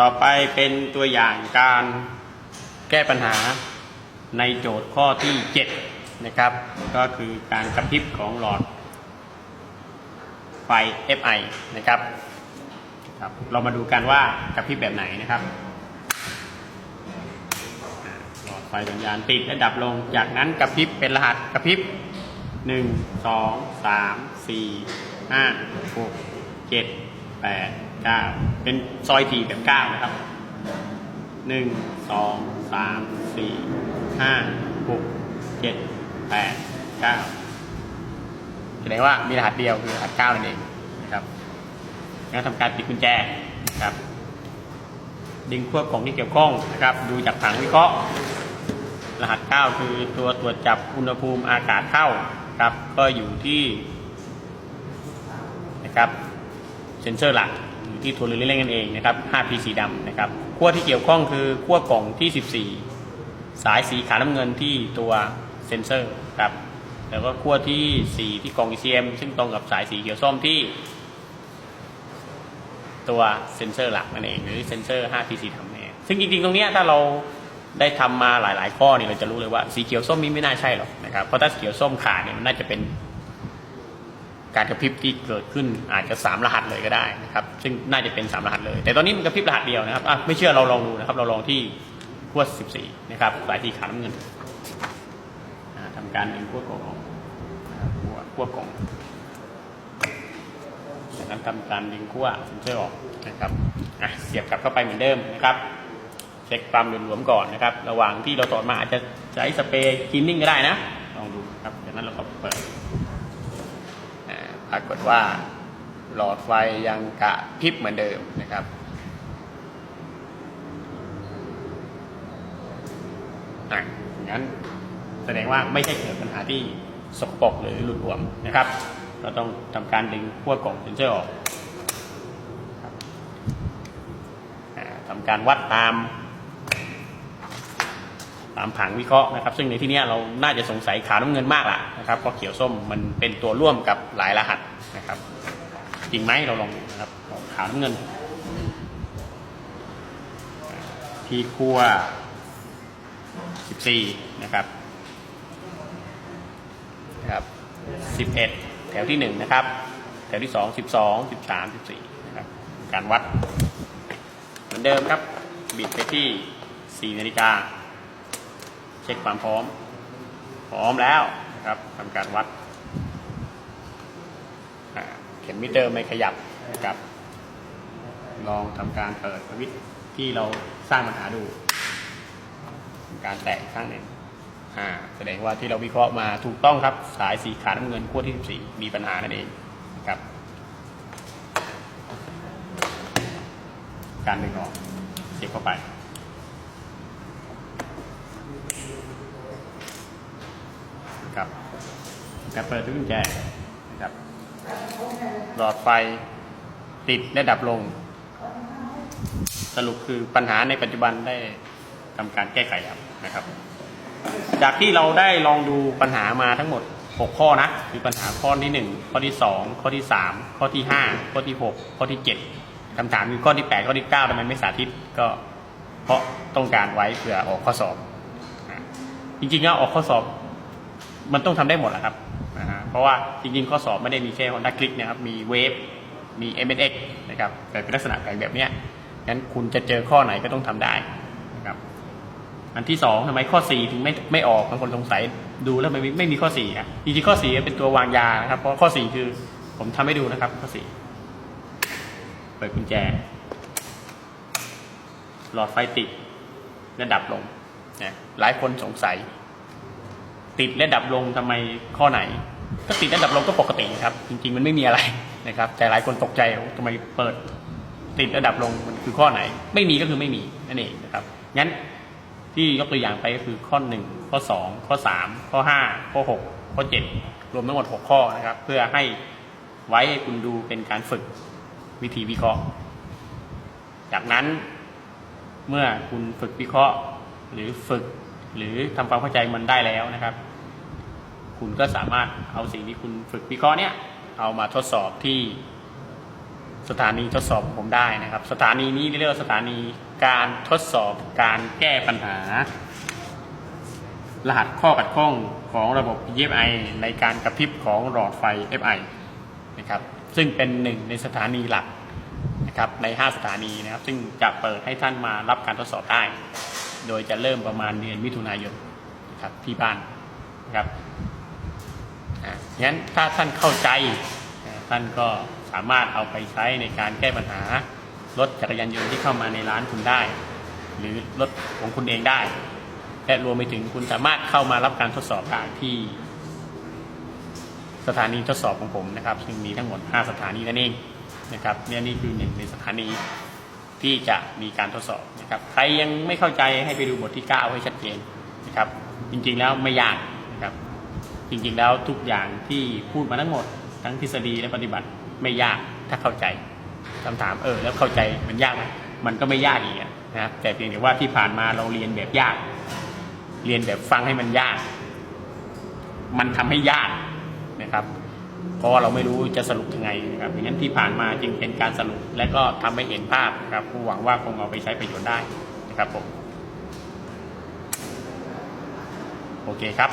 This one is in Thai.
ต่อไปเป็นตัวอย่างการแก้ปัญหาในโจทย์ข้อที่ 7 นะครับ ก็คือการกระพริบของหลอดไฟ FI นะครับครับ เรามาดูกันว่ากระพริบแบบไหนนะครับ หลอดไฟสัญญาณติดและดับลง จากนั้นกระพริบเป็นรหัสกระพริบ 1 2 3 4 5 6 7 8 9เป็นซอยทีแบบ9นะครับหนึ่งสองสามสี่ห้าหกเจ็ดแปดเก้าแสดงว่ามีรหัสเดียวคือรหัสเก้านั่นเองนะครับแล้วทำการปิดกุญแจนะครับดึงขั้วกล่องที่เกี่ยวข้องนะครับ ดูจากผังวิเคราะห์ รหัสเก้าคือตัวตรวจจับอุณหภูมิอากาศเข้าครับ ก็อยู่ที่นะครับเซนเซอร์หลัก ที่ตัวเรือเล่นกันเองนะครับ 5P สีดำนะครับขั้วที่เกี่ยวข้องคือขั้วกล่องที่ 14 สายสีขาวน้ำเงินที่ตัวเซนเซอร์ครับแล้วก็ขั้วที่ 4 ที่กล่อง ECM ซึ่งตรงกับสายสีเขียวส้มที่ ตัวเซนเซอร์หลักนั่นเองหรือเซนเซอร์ 5P สีดำเนี่ยซึ่งจริงๆ ตรงเนี้ยถ้าเราได้ทำมาหลาย ๆ ข้อนี่เราจะรู้เลยว่าสีเขียวส้มนี้ไม่น่าใช่หรอกนะครับเพราะถ้าสีเขียวส้มขาดเนี่ยมันน่าจะเป็น การกระพริบที่เกิดขึ้นอาจจะสามรหัสเลยก็ได้นะครับ ซึ่งน่าจะเป็นสามรหัสเลย แต่ตอนนี้มันกระพริบรหัสเดียวนะครับอะไม่เชื่อเราลองดูนะครับ เราลองที่ขั้ว14 นะครับสายสีขาน้ำเงินอ่าทำการดึงขั้วกล่องออกขั้วขั้วกล่องจากนั้นทำการดึงขั้วเซนเซอร์ออกนะครับอะเสียบกลับเข้าไปเหมือนเดิมนะครับเช็คความหลวมๆก่อนนะครับ ระหว่างที่เราถอดมาอาจจะใช้สเปรย์คลีนนิ่งก็ได้นะ ลองดูครับจากนั้นเราก็เปิด ปรากฏว่าหลอดไฟยังกะพริบเหมือนเดิมนะครับ อะงั้นแสดงว่าไม่ใช่เกิดปัญหาที่สกปรกหรือหลุดหลวมนะครับ เราต้องทำการดึงขั้วกล่องเซนเซอร์ออกทำการวัดตาม ตามผังวิเคราะห์นะครับ ซึ่งในที่นี้เราน่าจะสงสัยขาวน้ำเงินมากล่ะนะครับเพราะเขียวส้มมันเป็นตัวร่วมกับหลายรหัสนะครับ จริงไหมเราลองดูนะครับขาวน้ำเงินอ่าที่ขั้ว14นะครับนะครับ11 แถวที่1นะครับ แถวที่ 2 12 13 14นะครับ การวัด เหมือนเดิมครับ บิดไปที่ 4 นาฬิกา เช็คความพร้อม พร้อมแล้วนะครับทำการวัดเข็มมิเตอร์ไม่ขยับนะครับ ลองทำการเปิดสวิตช์ที่เราสร้างปัญหาดูทำการแตะอีกครั้งหนึ่งแสดงว่าที่เราวิเคราะห์มาถูกต้องครับ สายสีขาวน้ำเงินขั้วที่ 14 มีปัญหานั่นเองนะครับ การดึงออกเสียบเข้าไป ครับ การเปิดตู้กุญแจนะครับหลอดไฟติดและดับลง สรุปคือปัญหาในปัจจุบันได้ทำการแก้ไขครับนะครับ จากที่เราได้ลองดูปัญหามาทั้งหมด 6 ข้อนะคือปัญหาข้อที่ 1 ข้อที่ 2 ข้อที่ 3 ข้อที่ 5 ข้อที่ 6 ข้อที่ 7คำถามคือข้อที่ 8 ข้อที่9ทำไมไม่สาธิตก็เพราะต้องการไว้เผื่อออกข้อสอบ จริงๆแล้วออกข้อสอบ มันต้องทำได้หมดแหละครับ เพราะว่าจริงๆ ข้อสอบไม่ได้มีแค่ Honda Click นะครับ มีเวฟมี MSX นะครับ แต่เป็นลักษณะแผงแบบเนี้ยงั้นคุณจะเจอข้อไหนก็ต้องทำได้นะครับ อันที่สองทำไมข้อสี่ถึงไม่ไม่ออกบางคนสงสัยดูแล้วไม่มีไม่มีข้อสี่อะจริงๆข้อสี่เป็นตัววางยานะครับ เพราะข้อสี่คือผมทำให้ดูนะครับ ข้อสี่เปิดกุญแจ หลอดไฟติดและดับลงนะหลายคนสงสัย ติดและดับลงทำไมข้อไหน ก็ติดและดับลงก็ปกติครับ จริง ๆ มันไม่มีอะไรนะครับ แต่หลายคนตกใจทำไมเปิดติดและดับลงมันคือข้อไหน ไม่มีก็คือไม่มีนั่นเองนะครับงั้นที่ยกตัวอย่างไปก็คือข้อหนึ่งข้อสองข้อสามข้อห้าข้อหกข้อเจ็ดรวมทั้งหมดหกข้อนะครับ เพื่อให้ไว้ให้คุณดูเป็นการฝึกวิธีวิเคราะห์ จากนั้นเมื่อคุณฝึกวิเคราะห์ หรือฝึกหรือทำความเข้าใจมันได้แล้วนะครับ คุณก็สามารถเอาสิ่งที่คุณฝึกวิเคราะห์เนี่ยเอามาทดสอบที่สถานีทดสอบของผมได้นะครับ สถานีนี้เรียกว่าสถานีการทดสอบการแก้ปัญหา รหัสข้อขัดข้องของระบบ EFI ในการกระพริบของหลอดไฟ FI นะครับซึ่งเป็นหนึ่งในสถานีหลักนะครับใน 5 สถานีนะครับ ซึ่งจะเปิดให้ท่านมารับการทดสอบได้ โดยจะเริ่มประมาณเดือนมิถุนายนนะครับที่บ้านนะครับ งั้นถ้าท่านเข้าใจท่านก็สามารถเอาไปใช้ในการแก้ปัญหารถจักรยานยนต์ที่เข้ามาในร้านคุณได้ หรือรถของคุณเองได้และรวมไปถึงคุณสามารถเข้ามารับการทดสอบได้ที่ สถานีทดสอบของผมนะครับ ซึ่งมีทั้งหมด 5 สถานีนั่นเองนะครับเนี่ยนี่คือหนึ่งในสถานีที่จะมีการทดสอบนะครับ ใครยังไม่เข้าใจให้ไปดูบทที่ 9 ให้ชัดเจนนะครับ จริงๆแล้วไม่ยากนะครับ จริงๆแล้วทุกอย่างที่พูดมาทั้งหมด ทั้งทฤษฎีและปฏิบัติไม่ยากถ้าเข้าใจคำถามเออแล้วเข้าใจมันยากไหมมันก็ไม่ยากอีกนะครับแต่เพียงแต่ว่าที่ผ่านมาเราเรียนแบบยาก เรียนแบบฟังให้มันยาก มันทำให้ยากนะครับเพราะเราไม่รู้จะสรุปยังไงนะครับอย่างนั้นที่ผ่านมาจึงเป็นการสรุปและก็ทำให้เห็นภาพนะครับผู้หวังว่าคงเอาไปใช้ประโยชน์ได้นะครับผมโอเคครับ